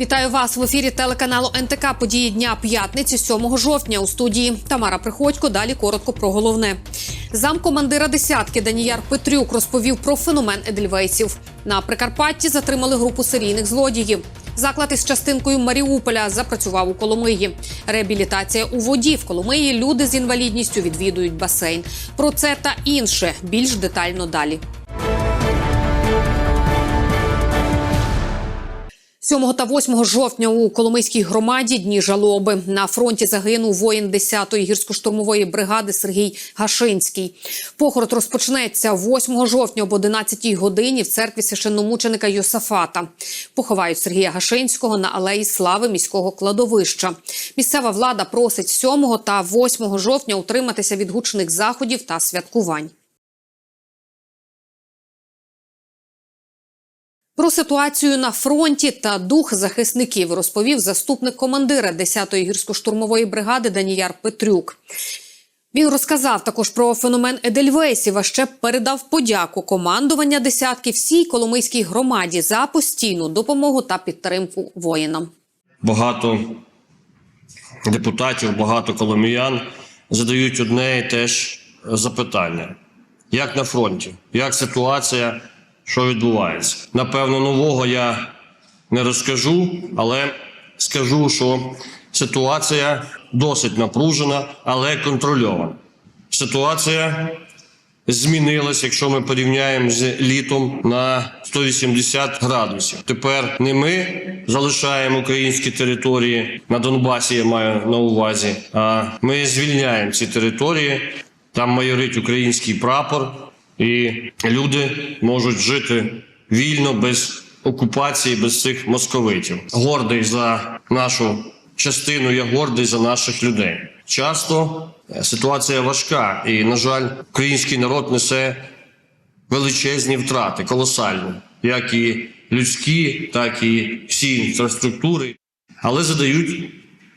Вітаю вас в ефірі телеканалу НТК. Події дня п'ятниці, 7 жовтня. У студії Тамара Приходько. Далі коротко про головне. Замкомандира десятки Даніяр Петрюк розповів про феномен Едельвейсів. На Прикарпатті затримали групу серійних злодіїв. Заклад із частинкою Маріуполя запрацював у Коломиї. Реабілітація у воді в Коломиї. Люди з інвалідністю відвідують басейн. Про це та інше більш детально далі. 7 та 8 жовтня у Коломийській громаді дні жалоби на фронті загинув воїн 10-ї гірсько-штурмової бригади Сергій Гашинський. Похород розпочнеться 8 жовтня об 11 годині в церкві священномученика Йосафата. Поховають Сергія Гашинського на алеї слави міського кладовища. Місцева влада просить 7 та 8 жовтня утриматися від гучних заходів та святкувань. Про ситуацію на фронті та дух захисників розповів заступник командира 10-ї гірсько-штурмової бригади Даніяр Петрюк. Він розказав також про феномен Едельвейсів, а ще передав подяку командування десятки всій коломийській громаді за постійну допомогу та підтримку воїнам. багато депутатів, багато коломіян задають одне і те ж запитання: як на фронті, як ситуація, що відбувається? Напевно, нового я не розкажу, але скажу, що ситуація досить напружена, але контрольована. Ситуація змінилась, якщо ми порівняємо з літом на 180 градусів. Тепер не ми залишаємо українські території на Донбасі, я маю на увазі, а ми звільняємо ці території. Там майорить український прапор, і люди можуть жити вільно без окупації, без цих московитів. Гордий за нашу частину, я гордий за наших людей. Часто е, ситуація важка, і, на жаль, український народ несе величезні втрати, колосальні, як і людські, так і всі інфраструктури. Але задають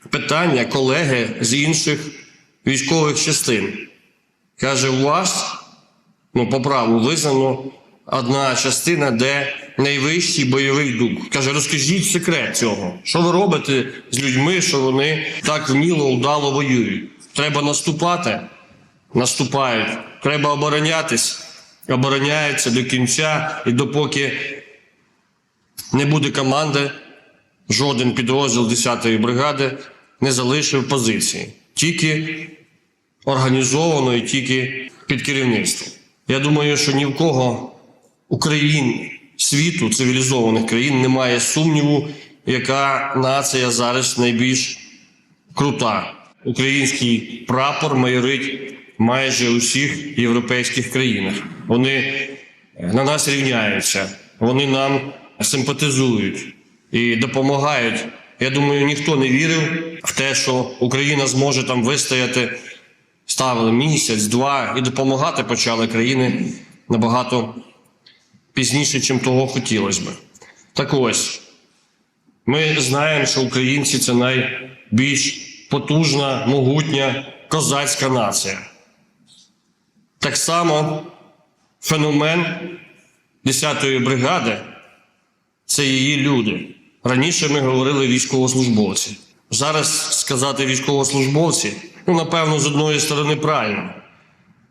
питання колеги з інших військових частин. Каже, у вас, ну, по праву визнано одна частина, де найвищий бойовий дух. Каже, розкажіть секрет цього. Що ви робите з людьми, що вони так вміло, вдало воюють? Треба наступати, наступають. Треба оборонятись, обороняються до кінця, і допоки не буде команди, жоден підрозділ 10-ї бригади не залишив позиції. Тільки організовано і тільки під керівництвом. Я думаю, що ні в кого України, світу, цивілізованих країн немає сумніву, яка нація зараз найбільш крута. Український прапор майорить майже у всіх європейських країнах. Вони е, на нас рівняються, вони нам симпатизують і допомагають. Я думаю, ніхто не вірив в те, що Україна зможе там вистояти. Ставили місяць, два і допомагати почали країни набагато пізніше, чим того хотілося би. Так ось, ми знаємо, що українці це найбільш потужна, могутня козацька нація. Так само феномен 10-ї бригади це її люди. Раніше ми говорили військовослужбовці. Зараз сказати військовослужбовці, ну, напевно, з одної сторони правильно.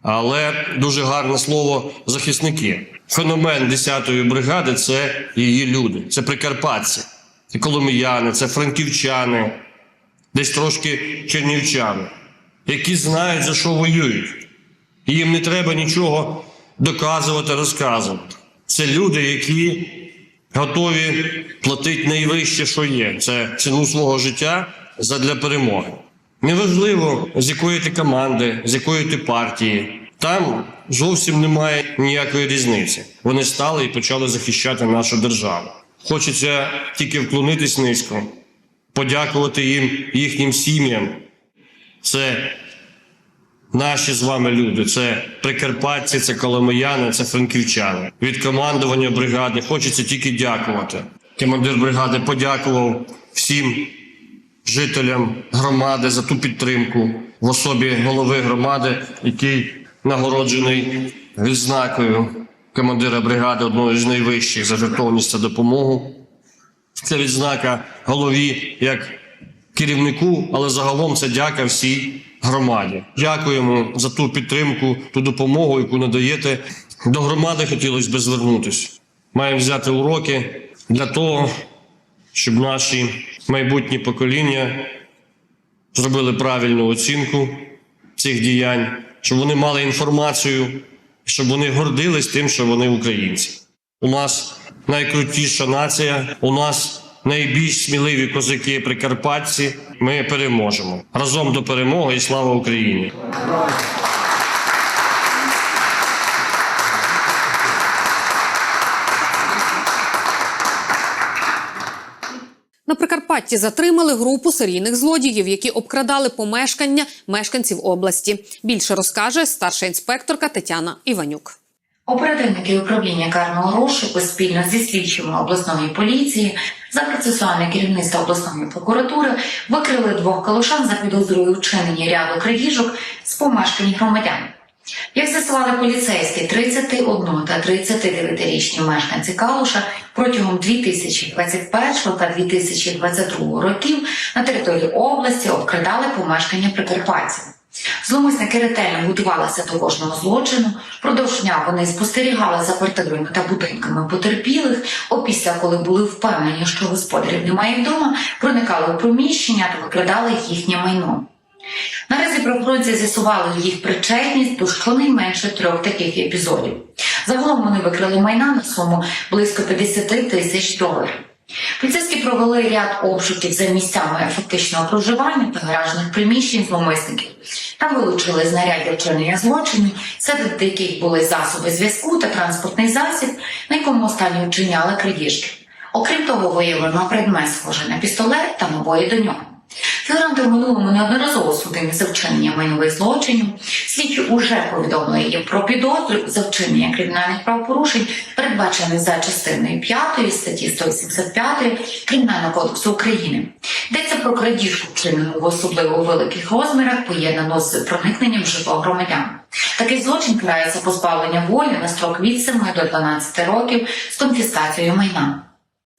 Але дуже гарне слово захисники. Феномен 10-ї бригади це її люди, це прикарпатці, це коломіяни, це франківчани, десь трошки чернівчани, які знають, за що воюють. І їм не треба нічого доказувати, розказувати. Це люди, які готові платити найвище, що є. Це ціну свого життя задля перемоги. Неважливо, з якої ти команди, з якої ти партії. Там зовсім немає ніякої різниці. Вони стали і почали захищати нашу державу. Хочеться тільки вклонитись низько подякувати їм, їхнім сім'ям. Це наші з вами люди, це прикарпатці, це коломияни, це франківчани. Від командування бригади хочеться тільки дякувати. Командир бригади подякував всім жителям громади за ту підтримку в особі голови громади, який нагороджений відзнакою командира бригади одної з найвищих за жертовність та допомогу. Це відзнака голові як керівнику, але загалом це дяка всій громаді. Дякуємо за ту підтримку, ту допомогу, яку надаєте. До громади хотілося б звернутися. Маємо взяти уроки для того, щоб наші майбутні покоління зробили правильну оцінку цих діянь, щоб вони мали інформацію, щоб вони гордились тим, що вони українці. У нас найкрутіша нація, у нас найбільш сміливі козаки прикарпатці. Ми переможемо разом до перемоги і слава Україні! На Прикарпатті затримали групу серійних злодіїв, які обкрадали помешкання мешканців області. Більше розкаже старша інспекторка Тетяна Іванюк. Оперативники управління карного розшуку спільно зі слідчими обласної поліції за процесуальне керівництво обласної прокуратури викрили двох калушан за підозрою вчинення ряду крадіжок з помешкань громадян. Як з'ясували поліцейські, 31 та 39-річні мешканці Калуша протягом 2021 та 2022 років на території області обкрадали помешкання прикарпатців. Зломисники ретельно готувалися до кожного злочину. Продовж дня вони спостерігали за квартирами та будинками потерпілих. Опісля, коли були впевнені, що господарів немає вдома, проникали у приміщення та викрадали їхнє майно. Наразі правоохоронці з'ясували їх причетність до щонайменше трьох таких епізодів. Загалом вони викрили майна на суму близько 50 тисяч доларів. Поліцейські провели ряд обшуків за місцями фактичного проживання та гаражних приміщень зловмисників. Там вилучили знаряддя вчинення злочинів, серед яких були засоби зв'язку та транспортний засіб, на якому останні вчиняли крадіжки. Окрім того, виявлено предмет схожий на пістолет та набої до нього. Фігуранти в минулому неодноразово судимі за вчинення майнових злочинів. Слідчі уже повідомили їм про підозру за вчинення кримінальних правопорушень, передбачених за частиною 5 статті 185 Кримінального кодексу України. Йдеться про крадіжку вчинену в особливо великих розмірах, поєднано з проникненням житло громадян. Такий злочин карається позбавлення волі на строк від 7 до 12 років з конфіскацією майна.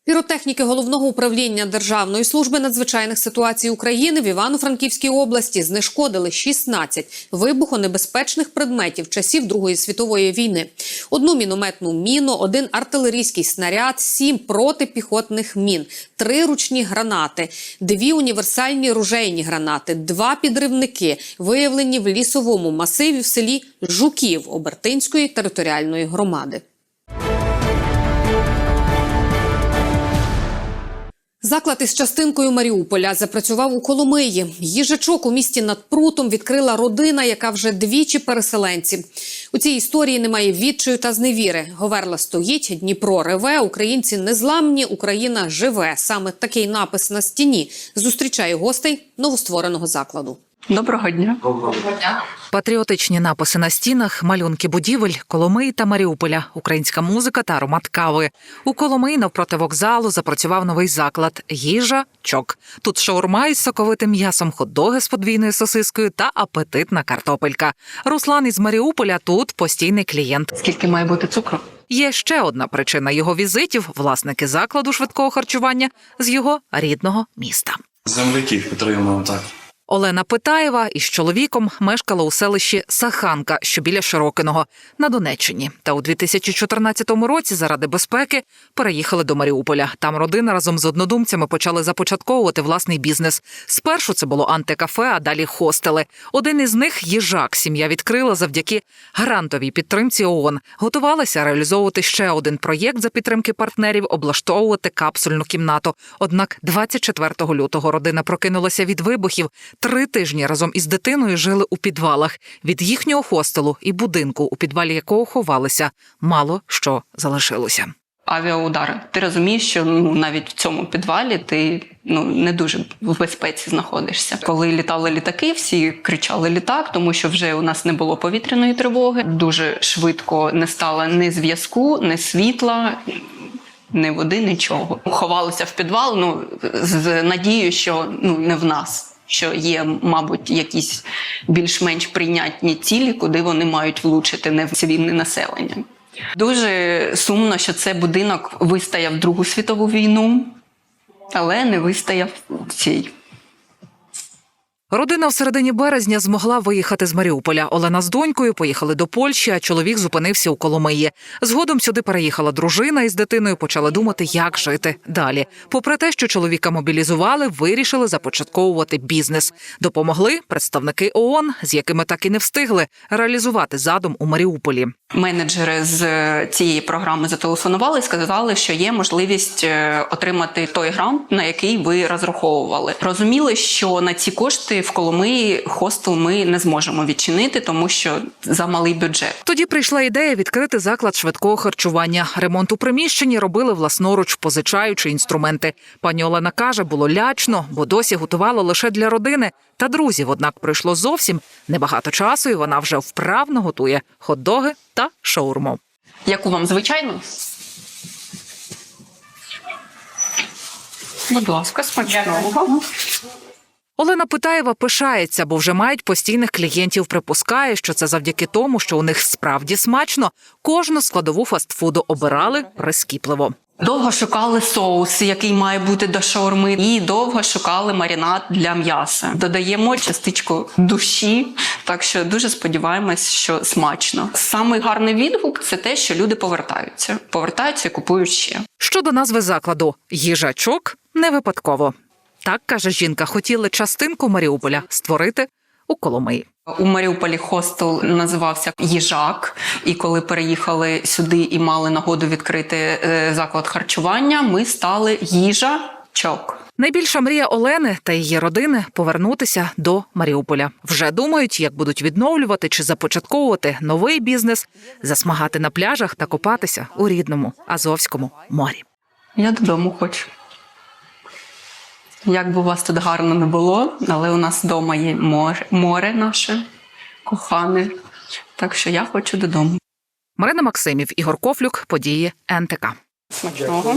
Піротехніки головного управління Державної служби надзвичайних ситуацій України в Івано-Франківській області знешкодили 16 вибухонебезпечних предметів часів Другої світової війни: одну мінометну міну, один артилерійський снаряд, сім протипіхотних мін, три ручні гранати, дві універсальні ружейні гранати, два підривники, виявлені в лісовому масиві в селі Жуків Обертинської територіальної громади. Заклад із частинкою Маріуполя запрацював у Коломиї. Їжачок у місті над прутом відкрила родина, яка вже двічі переселенці. У цій історії немає відчаю та зневіри. Говерла стоїть, Дніпро реве, українці незламні, Україна живе. Саме такий напис на стіні зустрічає гостей новоствореного закладу. Доброго дня. Патріотичні написи на стінах, малюнки будівель, Коломиї та Маріуполя, українська музика та аромат кави. У Коломиї навпроти вокзалу запрацював новий заклад їжа чок. Тут шаурма із соковитим м'ясом, хот-доги з подвійною сосискою та апетитна картопелька. Руслан із Маріуполя тут постійний клієнт. Скільки має бути цукру? Є ще одна причина його візитів: власники закладу швидкого харчування з його рідного міста. Земляків підтримуємо так. Олена Питаєва із чоловіком мешкала у селищі Саханка, що біля Широкиного, на Донеччині. Та у 2014 році заради безпеки переїхали до Маріуполя. Там родина разом з однодумцями почали започатковувати власний бізнес. Спершу це було антикафе, а далі хостели. Один із них їжак. Сім'я відкрила завдяки грантовій підтримці ООН. Готувалися реалізовувати ще один проєкт за підтримки партнерів, облаштовувати капсульну кімнату. Однак 24 лютого родина прокинулася від вибухів. Три тижні разом із дитиною жили у підвалах. Від їхнього хостелу і будинку, у підвалі якого ховалися, мало що залишилося. авіаудари. Ти розумієш, що ну навіть в цьому підвалі ти ну не дуже в безпеці знаходишся. Коли літали літаки, всі кричали літак, тому що вже у нас не було повітряної тривоги. Дуже швидко не стало ні зв'язку, ні світла. Ні води, нічого. Ховалися в підвал, ну з надією, що ну не в нас, що є, мабуть, якісь більш-менш прийнятні цілі, куди вони мають влучити не в цивільне населення. Дуже сумно, що це будинок вистояв Другу світову війну, але не вистояв цій. Родина в середині березня змогла виїхати з Маріуполя. Олена з донькою поїхали до Польщі, а чоловік зупинився у Коломиї. Згодом сюди переїхала дружина із дитиною. Почали думати, як жити далі. Попри те, що чоловіка мобілізували, вирішили започатковувати бізнес. Допомогли представники ООН, з якими так і не встигли реалізувати задум у Маріуполі. Менеджери з е, цієї програми зателефонували і сказали, що є можливість е, отримати той грант, на який ви розраховували. Розуміли, що на ці кошти в Коломиї хостел ми не зможемо відчинити, тому що за малий бюджет. Тоді прийшла ідея відкрити заклад швидкого харчування. Ремонт у приміщенні робили власноруч, позичаючи інструменти. Пані Олена каже, було лячно, бо досі готувала лише для родини та друзів. Однак пройшло зовсім небагато часу, і вона вже вправно готує хот-доги та шаурму. Яку вам звичайно? Будь ласка, смачного. Олена Питаєва пишається, бо вже мають постійних клієнтів. Припускає, що це завдяки тому, що у них справді смачно. Кожну складову фастфуду обирали прискіпливо. Довго шукали соус, який має бути до шаурми, і довго шукали маринад для м'яса. Додаємо частичку душі, так що дуже сподіваємось, що смачно. Самий гарний відгук це те, що люди повертаються, повертаються і купують ще. Щодо назви закладу їжачок не випадково. Так каже жінка, хотіли частинку Маріуполя створити у Коломиї. У Маріуполі хостел називався Їжак. І коли переїхали сюди і мали нагоду відкрити е, заклад харчування, ми стали їжачок. Найбільша мрія Олени та її родини повернутися до Маріуполя. Вже думають, як будуть відновлювати чи започатковувати новий бізнес, засмагати на пляжах та купатися у рідному Азовському морі. Я додому хочу. Як би у вас тут гарно не було, але у нас вдома є море, море наше кохане. Так що я хочу додому. Марина Максимів, Ігор Кофлюк, події НТК. Смачного.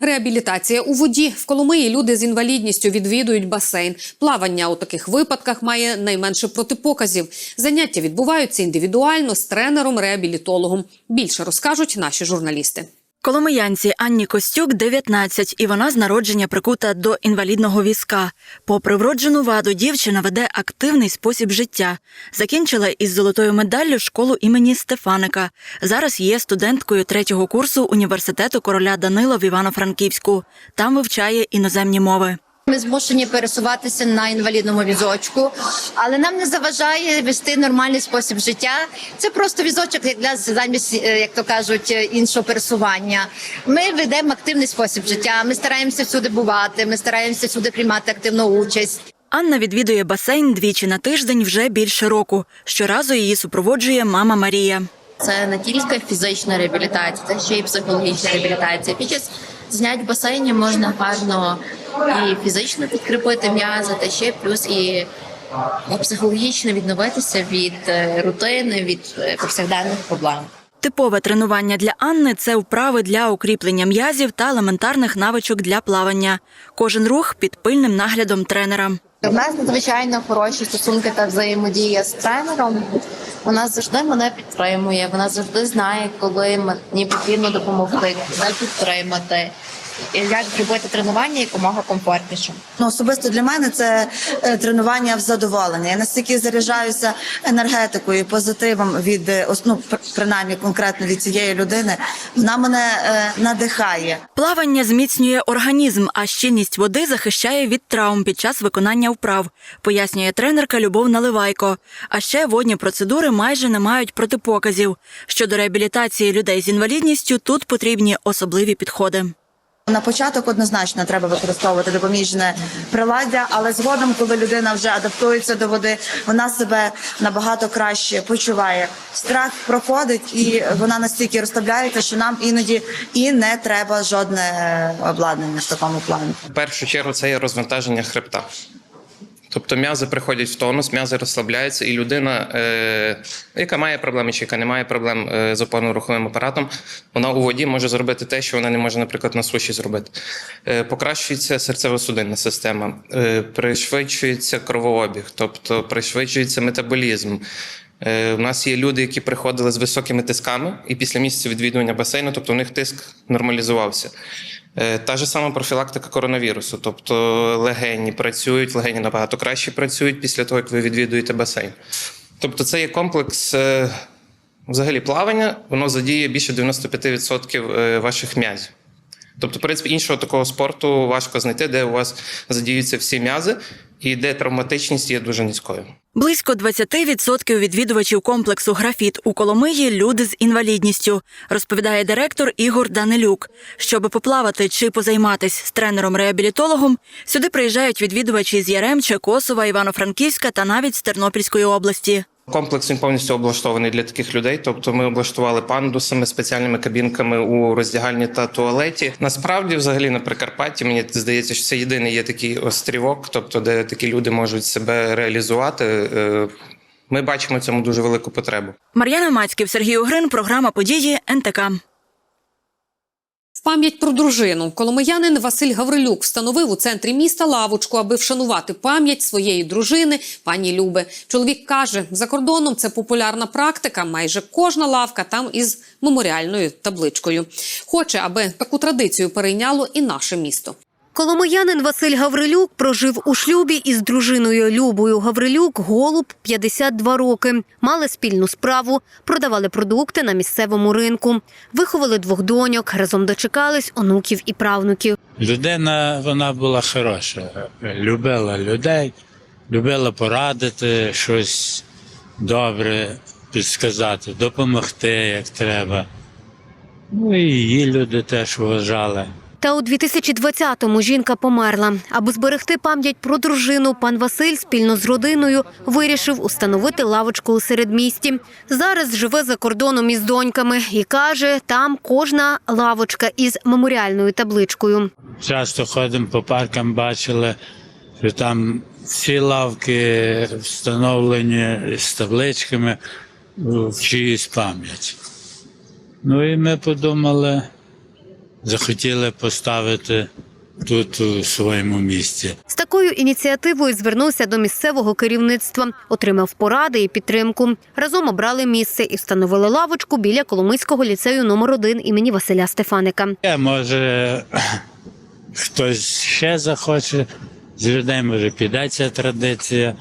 Реабілітація у воді в Коломиї люди з інвалідністю відвідують басейн. Плавання у таких випадках має найменше протипоказів. Заняття відбуваються індивідуально з тренером-реабілітологом. Більше розкажуть наші журналісти. Коломиянці Анні Костюк 19, і вона з народження прикута до інвалідного візка. Попри вроджену ваду, дівчина веде активний спосіб життя. Закінчила із золотою медаллю школу імені Стефаника. Зараз є студенткою третього курсу університету короля Данила в Івано-Франківську. Там вивчає іноземні мови. Ми змушені пересуватися на інвалідному візочку, але нам не заважає вести нормальний спосіб життя. Це просто візочок як для замість, е, як то кажуть, е, іншого пересування. Ми ведемо активний спосіб життя. Ми стараємося всюди бувати. Ми стараємося всюди приймати активну участь. Анна відвідує басейн двічі на тиждень вже більше року. Щоразу її супроводжує мама Марія. Це не тільки фізична реабілітація, це ще й психологічна реабілітація. Під час знять в басейні можна гарно і фізично підкріпити м'язи, та ще плюс і і психологічно відновитися від е, рутини, від е, повсякденних проблем. Типове тренування для Анни це вправи для укріплення м'язів та елементарних навичок для плавання. Кожен рух під пильним наглядом тренера. У нас надзвичайно хороші стосунки та взаємодія з тренером. Вона завжди мене підтримує. Вона завжди знає, коли мені потрібно допомогти, куди підтримати. І як зробити тренування якомога комфортніше. Ну, особисто для мене це е, тренування в задоволення. Я настільки заряджаюся енергетикою, позитивом від е, ну, принаймні конкретно від цієї людини. Вона мене е, надихає. Плавання зміцнює організм, а щільність води захищає від травм під час виконання вправ, пояснює тренерка Любов Наливайко. А ще водні процедури майже не мають протипоказів. Щодо реабілітації людей з інвалідністю, тут потрібні особливі підходи. На початок однозначно треба використовувати допоміжне приладдя, але згодом, коли людина вже адаптується до води, вона себе набагато краще почуває. Страх проходить, і вона настільки розслабляється, що нам іноді і не треба жодне обладнання в такому плані. В першу чергу це є розвантаження хребта. Тобто м'язи приходять в тонус, м'язи розслабляються, і людина, е, яка має проблеми чи яка не має проблем е, з опорно-руховим апаратом, вона у воді може зробити те, що вона не може, наприклад, на суші зробити. Е, покращується серцево-судинна система, е, пришвидшується кровообіг, тобто пришвидшується метаболізм. Е, У нас є люди, які приходили з високими тисками, і після місяця відвідування басейну, тобто у них тиск нормалізувався. Е, Та ж сама профілактика коронавірусу, тобто легені працюють, легені набагато краще працюють після того, як ви відвідуєте басейн. Тобто, це є комплекс е, взагалі плавання, воно задіє більше 95% е, ваших м'язів. Тобто, в принципі, іншого такого спорту важко знайти, де у вас задіються всі м'язи і де травматичність є дуже низькою. Близько 20% відвідувачів комплексу графіт у Коломиї люди з інвалідністю, розповідає директор Ігор Данилюк. Щоб поплавати чи позайматись з тренером-реабілітологом, сюди приїжджають відвідувачі з Яремча, Косова, Івано-Франківська та навіть з Тернопільської області. Комплекс він повністю облаштований для таких людей. Тобто, ми облаштували пандусами, спеціальними кабінками у роздягальні та туалеті. Насправді, взагалі, на Прикарпатті мені здається, що це єдиний є такий острівок, тобто, де такі люди можуть себе реалізувати. Е, Ми бачимо цьому дуже велику потребу. Мар'яна Мацьків, Сергій Угрин, програма події НТК. Пам'ять про дружину коломиянин Василь Гаврилюк встановив у центрі міста лавочку, аби вшанувати пам'ять своєї дружини пані Люби. Чоловік каже, за кордоном це популярна практика. Майже кожна лавка там із меморіальною табличкою. Хоче, аби таку традицію перейняло і наше місто. Коломиянин Василь Гаврилюк прожив у шлюбі із дружиною Любою Гаврилюк Голуб 52 роки. Мали спільну справу, продавали продукти на місцевому ринку, виховали двох доньок, разом дочекались онуків і правнуків. Людина вона була хороша, любила людей, любила порадити щось добре підсказати, допомогти як треба. Ну і її люди теж вважали. Та у 2020-му жінка померла. Аби зберегти пам'ять про дружину, пан Василь спільно з родиною вирішив установити лавочку у середмісті. Зараз живе за кордоном із доньками і каже, там кожна лавочка із меморіальною табличкою. Часто ходимо по паркам, бачили, що там всі лавки встановлені з табличками в чиїсь пам'ять. Ну і ми подумали, захотіли поставити тут у своєму місці. З такою ініціативою звернувся до місцевого керівництва, отримав поради і підтримку. Разом обрали місце і встановили лавочку біля Коломийського ліцею номер 1 імені Василя Стефаника. Е, Може, хтось ще захоче з людей, може піде ця традиція,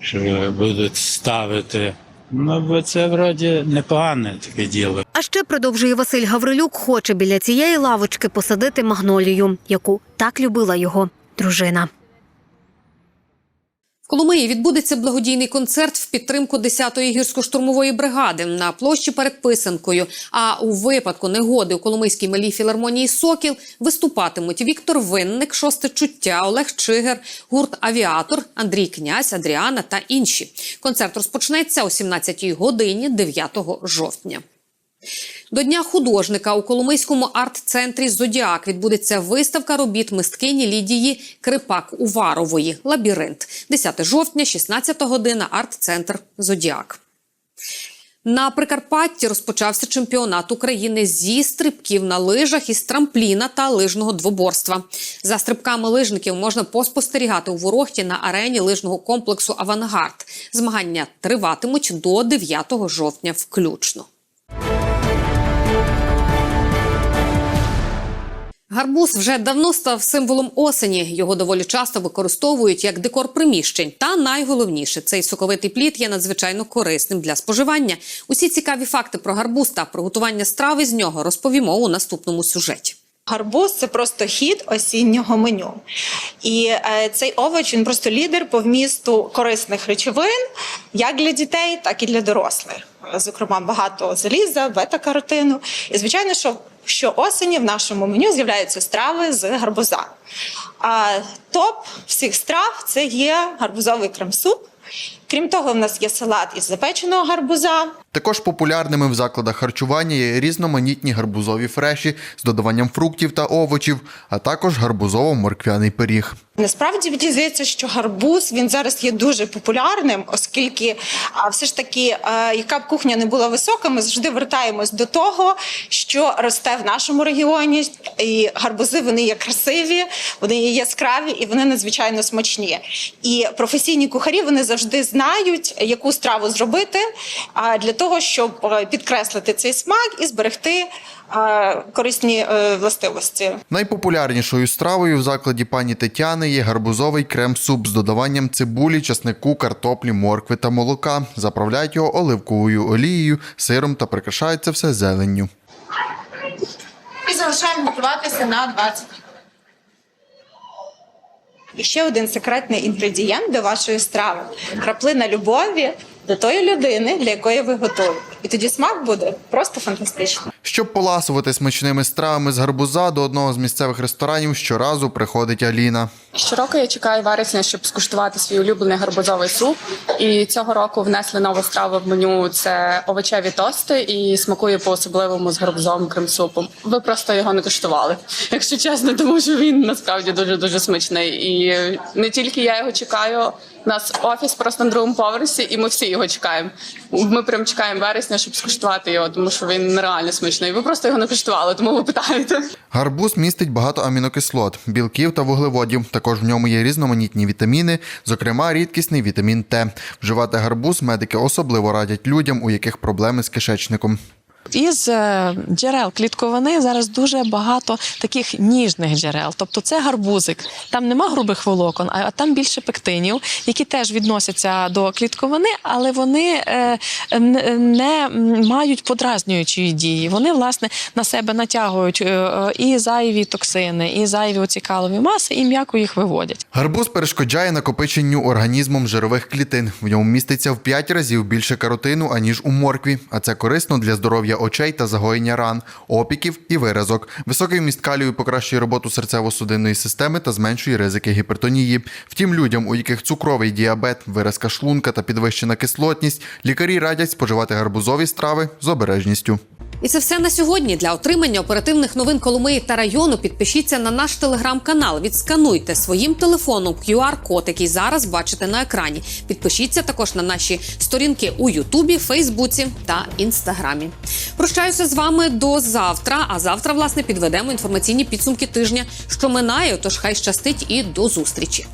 що будуть ставити. Ну, бо це вроді непогане таке діло. А ще продовжує Василь Гаврилюк, хоче біля цієї лавочки посадити магнолію, яку так любила його дружина. В Коломиї відбудеться благодійний концерт в підтримку 10-ї гірсько-штурмової бригади на площі перед писанкою. А у випадку негоди у Коломийській малій філармонії Сокіл виступатимуть Віктор Винник, шосте чуття, Олег Чигер, гурт Авіатор, Андрій Князь, Адріана та інші. Концерт розпочнеться о 17-й годині 9 жовтня. До Дня художника у Коломийському арт-центрі Зодіак відбудеться виставка робіт мисткині Лідії Крипак Уварової Лабіринт. 10 жовтня, 16 година, арт-центр Зодіак. На Прикарпатті розпочався чемпіонат України зі стрибків на лижах із трампліна та лижного двоборства. За стрибками лижників можна поспостерігати у Ворохті на арені лижного комплексу Авангард. Змагання триватимуть до 9 жовтня включно. Гарбуз вже давно став символом осені. Його доволі часто використовують як декор приміщень. Та найголовніше цей соковитий плід є надзвичайно корисним для споживання. Усі цікаві факти про гарбуз та приготування страви з нього розповімо у наступному сюжеті. Гарбуз це просто хід осіннього меню. І е, цей овоч він просто лідер по вмісту корисних речовин, як для дітей, так і для дорослих. Зокрема, багато заліза, бета-каротину. І звичайно, що що осені в нашому меню з'являються страви з гарбуза. А топ всіх страв це є гарбузовий крем-суп. Крім того, в нас є салат із запеченого гарбуза, Також популярними в закладах харчування є різноманітні гарбузові фреші з додаванням фруктів та овочів, а також гарбузово-морквяний пиріг. Насправді мені здається, що гарбуз він зараз є дуже популярним, оскільки все ж таки, яка б кухня не була висока, ми завжди вертаємось до того, що росте в нашому регіоні. І гарбузи вони є красиві, вони є яскраві і вони надзвичайно смачні. І професійні кухарі вони завжди знають, яку страву зробити для того, щоб е, підкреслити цей смак і зберегти е, корисні е, властивості. Найпопулярнішою стравою в закладі пані Тетяни є гарбузовий крем-суп з додаванням цибулі, часнику, картоплі, моркви та молока. Заправляють його оливковою олією, сиром та прикрашають це все зеленню. І залишаємо готуватися на 20 І ще один секретний інгредієнт до вашої страви краплина любові до тої людини, для якої ви готові, І тоді смак буде просто фантастичний. Щоб поласувати смачними стравами з гарбуза, до одного з місцевих ресторанів щоразу приходить Аліна. Щороку я чекаю вересня, щоб скуштувати свій улюблений гарбузовий суп. І цього року внесли нову страву в меню. Це овочеві тости і смакує по особливому з гарбузовим крем-супом. Ви просто його не куштували, якщо чесно, тому що він насправді дуже дуже смачний. І не тільки я його чекаю. У нас офіс просто на другому поверсі, і ми всі його чекаємо. Ми прям чекаємо вересня, щоб скуштувати його, тому що він нереально смачний. Ви просто його не куштували, тому ви питаєте. Гарбуз містить багато амінокислот, білків та вуглеводів. Також в ньому є різноманітні вітаміни, зокрема рідкісний вітамін Т. Вживати гарбуз медики особливо радять людям, у яких проблеми з кишечником. Із е, джерел клітковини зараз дуже багато таких ніжних джерел. Тобто це гарбузик. Там нема грубих волокон, а там більше пектинів, які теж відносяться до клітковини, але вони е, не- мають подразнюючої дії. Вони власне на себе натягують е, і зайві токсини, і зайві оці калові маси, і м'яко їх виводять. Гарбуз перешкоджає накопиченню організмом жирових клітин. В ньому міститься в 5 разів більше каротину, аніж у моркві, а це корисно для очей та загоєння ран, опіків і виразок. Високий вміст калію покращує роботу серцево-судинної системи та зменшує ризики гіпертонії. Втім, людям, у яких цукровий діабет, виразка шлунка та підвищена кислотність, лікарі радять споживати гарбузові страви з обережністю. І це все на сьогодні. Для отримання оперативних новин Коломиї та району підпишіться на наш телеграм-канал. Відскануйте своїм телефоном QR-код, який зараз бачите на екрані. Підпишіться також на наші сторінки у Ютубі, Фейсбуці та Інстаграмі. Прощаюся з вами до завтра. А завтра, власне, підведемо інформаційні підсумки тижня, що минає. Тож хай щастить і до зустрічі.